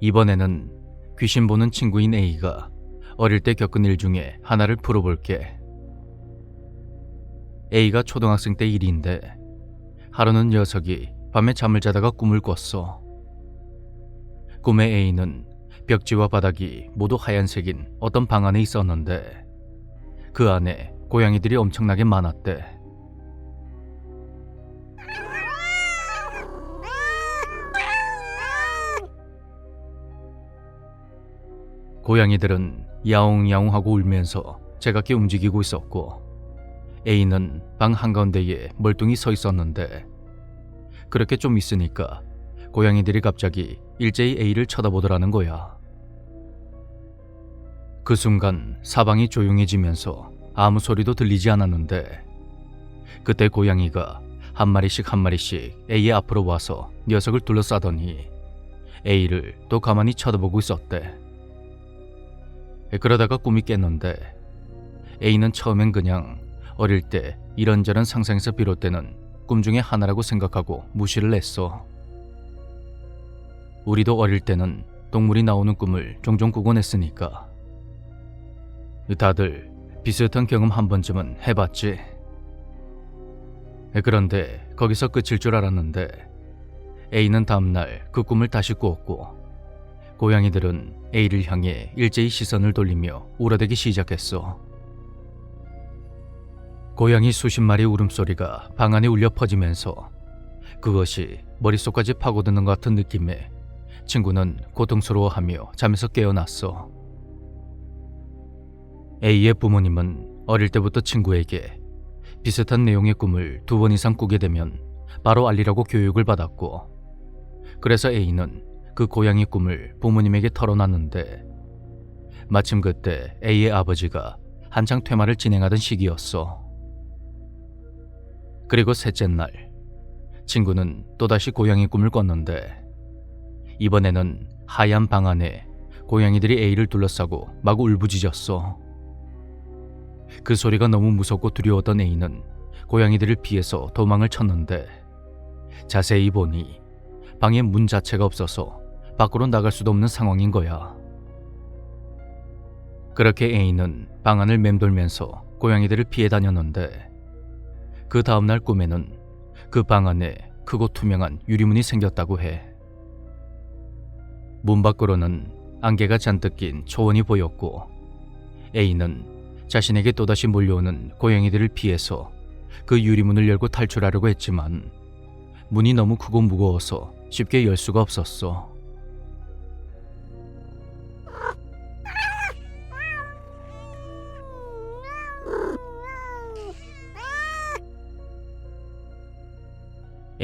이번에는 귀신 보는 친구인 A가 어릴 때 겪은 일 중에 하나를 풀어볼게. A가 초등학생 때 일인데 하루는 녀석이 밤에 잠을 자다가 꿈을 꿨어. 꿈의 A는 벽지와 바닥이 모두 하얀색인 어떤 방 안에 있었는데 그 안에 고양이들이 엄청나게 많았대. 고양이들은 야옹야옹하고 울면서 제각기 움직이고 있었고 A는 방 한가운데에 멀뚱히 서 있었는데 그렇게 좀 있으니까 고양이들이 갑자기 일제히 A를 쳐다보더라는 거야. 그 순간 사방이 조용해지면서 아무 소리도 들리지 않았는데 그때 고양이가 한 마리씩 한 마리씩 A의 앞으로 와서 녀석을 둘러싸더니 A를 또 가만히 쳐다보고 있었대. 그러다가 꿈이 깼는데 A는 처음엔 그냥 어릴 때 이런저런 상상에서 비롯되는 꿈 중에 하나라고 생각하고 무시를 했어. 우리도 어릴 때는 동물이 나오는 꿈을 종종 꾸곤 했으니까. 다들 비슷한 경험 한 번쯤은 해봤지. 그런데 거기서 끝일 줄 알았는데 A는 다음날 그 꿈을 다시 꾸었고 고양이들은 A를 향해 일제히 시선을 돌리며 울어대기 시작했어. 고양이 수십 마리 울음소리가 방 안에 울려 퍼지면서 그것이 머릿속까지 파고드는 것 같은 느낌에 친구는 고통스러워하며 잠에서 깨어났어. A의 부모님은 어릴 때부터 친구에게 비슷한 내용의 꿈을 두 번 이상 꾸게 되면 바로 알리라고 교육을 받았고 그래서 A는 그 고양이 꿈을 부모님에게 털어놨는데 마침 그때 A의 아버지가 한창 퇴마를 진행하던 시기였어. 그리고 셋째 날 친구는 또다시 고양이 꿈을 꿨는데 이번에는 하얀 방 안에 고양이들이 A를 둘러싸고 마구 울부짖었어. 그 소리가 너무 무섭고 두려웠던 A는 고양이들을 피해서 도망을 쳤는데 자세히 보니 방에 문 자체가 없어서 밖으로 나갈 수도 없는 상황인 거야. 그렇게 A는 방 안을 맴돌면서 고양이들을 피해 다녔는데 그 다음날 꿈에는 그 방 안에 크고 투명한 유리문이 생겼다고 해. 문 밖으로는 안개가 잔뜩 낀 초원이 보였고 A는 자신에게 또다시 몰려오는 고양이들을 피해서 그 유리문을 열고 탈출하려고 했지만 문이 너무 크고 무거워서 쉽게 열 수가 없었어.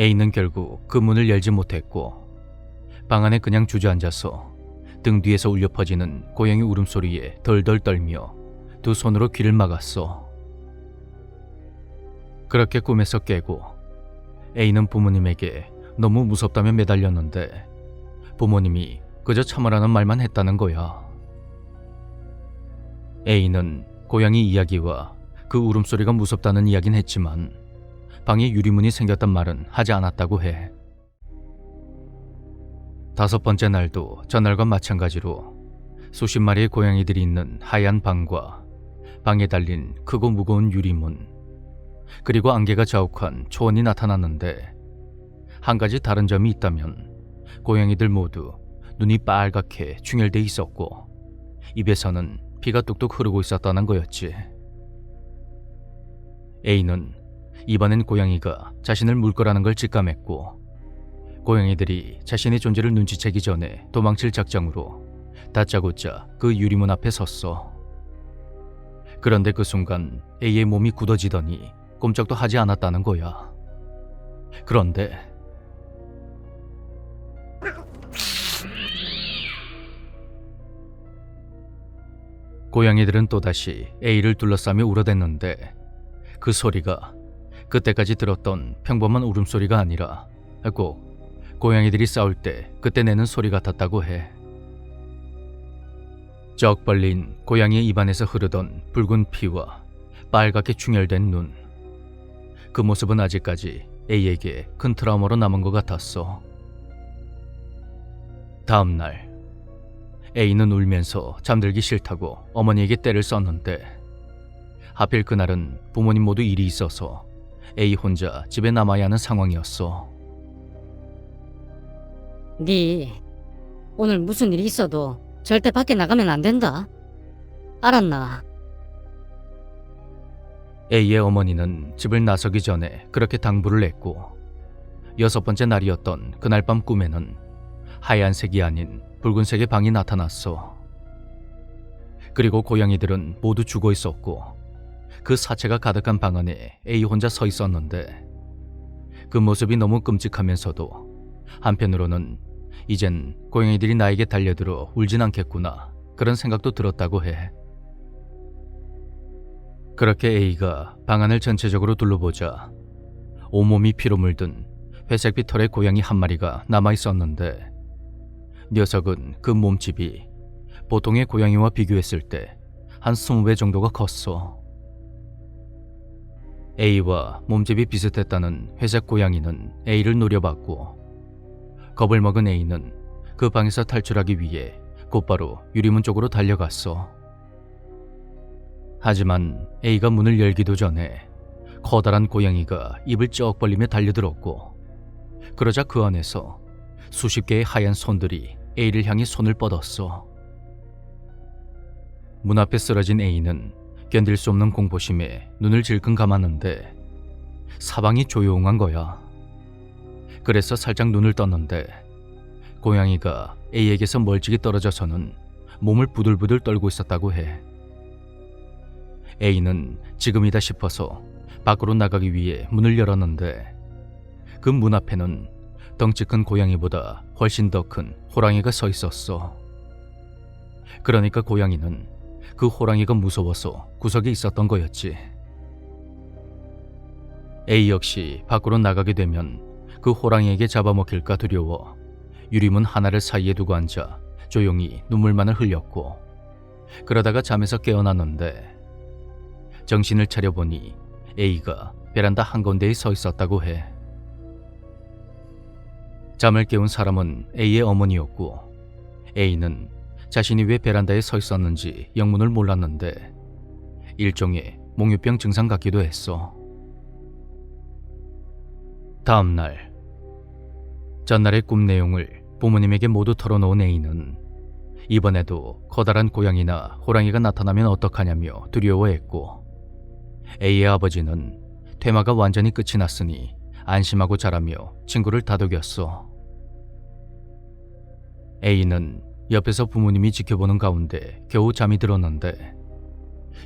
A는 결국 그 문을 열지 못했고 방 안에 그냥 주저앉아서 등 뒤에서 울려 퍼지는 고양이 울음소리에 덜덜 떨며 두 손으로 귀를 막았어. 그렇게 꿈에서 깨고 A는 부모님에게 너무 무섭다며 매달렸는데 부모님이 그저 참으라는 말만 했다는 거야. A는 고양이 이야기와 그 울음소리가 무섭다는 이야긴 했지만 방에 유리문이 생겼단 말은 하지 않았다고 해. 다섯 번째 날도 전날과 마찬가지로 수십 마리의 고양이들이 있는 하얀 방과 방에 달린 크고 무거운 유리문 그리고 안개가 자욱한 초원이 나타났는데 한 가지 다른 점이 있다면 고양이들 모두 눈이 빨갛게 충혈돼 있었고 입에서는 피가 뚝뚝 흐르고 있었다는 거였지. A는 이번엔 고양이가 자신을 물 거라는 걸 직감했고 고양이들이 자신의 존재를 눈치채기 전에 도망칠 작정으로 다짜고짜 그 유리문 앞에 섰어. 그런데 그 순간 A의 몸이 굳어지더니 꼼짝도 하지 않았다는 거야. 그런데 고양이들은 또다시 A를 둘러싸며 울어댔는데 그 소리가 그때까지 들었던 평범한 울음소리가 아니라 꼭 고양이들이 싸울 때 그때 내는 소리 같았다고 해. 쩍 벌린 고양이의 입안에서 흐르던 붉은 피와 빨갛게 충혈된 눈. 그 모습은 아직까지 A에게 큰 트라우마로 남은 것 같았어. 다음 날 A는 울면서 잠들기 싫다고 어머니에게 떼를 썼는데 하필 그날은 부모님 모두 일이 있어서 A 혼자 집에 남아야 하는 상황이었어. 네 오늘 무슨 일이 있어도 절대 밖에 나가면 안 된다. 알았나? A의 어머니는 집을 나서기 전에 그렇게 당부를 했고 여섯 번째 날이었던 그날 밤 꿈에는 하얀색이 아닌 붉은색의 방이 나타났어. 그리고 고양이들은 모두 죽어 있었고 그 사체가 가득한 방 안에 A 혼자 서 있었는데 그 모습이 너무 끔찍하면서도 한편으로는 이젠 고양이들이 나에게 달려들어 울진 않겠구나 그런 생각도 들었다고 해. 그렇게 A가 방 안을 전체적으로 둘러보자 온몸이 피로 물든 회색빛 털의 고양이 한 마리가 남아 있었는데 녀석은 그 몸집이 보통의 고양이와 비교했을 때 한 20배 정도가 컸어. A와 몸집이 비슷했다는 회색 고양이는 A를 노려봤고 겁을 먹은 A는 그 방에서 탈출하기 위해 곧바로 유리문 쪽으로 달려갔어. 하지만 A가 문을 열기도 전에 커다란 고양이가 입을 쩍 벌리며 달려들었고 그러자 그 안에서 수십 개의 하얀 손들이 A를 향해 손을 뻗었어. 문 앞에 쓰러진 A는 견딜 수 없는 공포심에 눈을 질끈 감았는데 사방이 조용한 거야. 그래서 살짝 눈을 떴는데 고양이가 A에게서 멀찍이 떨어져서는 몸을 부들부들 떨고 있었다고 해. A는 지금이다 싶어서 밖으로 나가기 위해 문을 열었는데 그 문 앞에는 덩치 큰 고양이보다 훨씬 더 큰 호랑이가 서 있었어. 그러니까 고양이는 그 호랑이가 무서워서 구석에 있었던 거였지. A 역시 밖으로 나가게 되면 그 호랑이에게 잡아먹힐까 두려워 유리문 하나를 사이에 두고 앉아 조용히 눈물만을 흘렸고 그러다가 잠에서 깨어났는데 정신을 차려보니 A가 베란다 한가운데에 서 있었다고 해. 잠을 깨운 사람은 A의 어머니였고 A는 자신이 왜 베란다에 서 있었는지 영문을 몰랐는데 일종의 몽유병 증상 같기도 했어. 다음 날 전날의 꿈 내용을 부모님에게 모두 털어놓은 A는 이번에도 커다란 고양이나 호랑이가 나타나면 어떡하냐며 두려워했고 A의 아버지는 퇴마가 완전히 끝이 났으니 안심하고 자라며 친구를 다독였어. A는 옆에서 부모님이 지켜보는 가운데 겨우 잠이 들었는데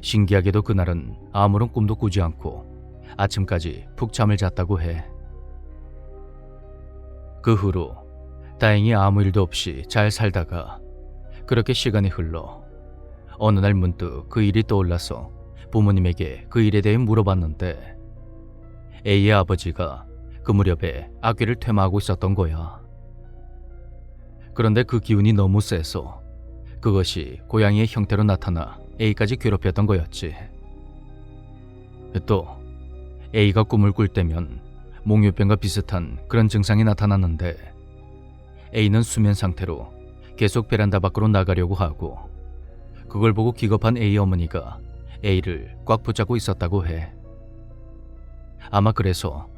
신기하게도 그날은 아무런 꿈도 꾸지 않고 아침까지 푹 잠을 잤다고 해. 그 후로 다행히 아무 일도 없이 잘 살다가 그렇게 시간이 흘러 어느 날 문득 그 일이 떠올라서 부모님에게 그 일에 대해 물어봤는데 A의 아버지가 그 무렵에 아귀를 퇴마하고 있었던 거야. 그런데 그 기운이 너무 세서 그것이 고양이의 형태로 나타나 A까지 괴롭혔던 거였지. 또 A가 꿈을 꿀 때면 몽유병과 비슷한 그런 증상이 나타났는데 A는 수면 상태로 계속 베란다 밖으로 나가려고 하고 그걸 보고 기겁한 A 어머니가 A를 꽉 붙잡고 있었다고 해. 아마 그래서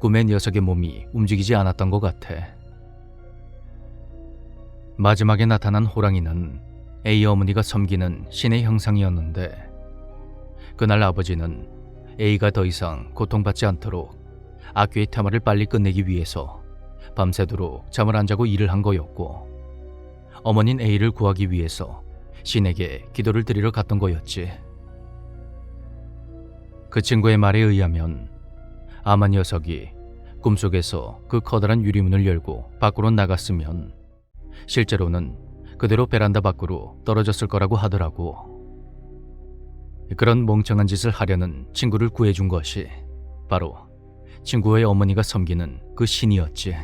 꿈의 녀석의 몸이 움직이지 않았던 것 같아. 마지막에 나타난 호랑이는 A 어머니가 섬기는 신의 형상이었는데 그날 아버지는 A가 더 이상 고통받지 않도록 악귀의 테마를 빨리 끝내기 위해서 밤새도록 잠을 안 자고 일을 한 거였고 어머닌 A를 구하기 위해서 신에게 기도를 드리러 갔던 거였지. 그 친구의 말에 의하면 아마 녀석이 꿈속에서 그 커다란 유리문을 열고 밖으로 나갔으면 실제로는 그대로 베란다 밖으로 떨어졌을 거라고 하더라고. 그런 멍청한 짓을 하려는 친구를 구해준 것이 바로 친구의 어머니가 섬기는 그 신이었지.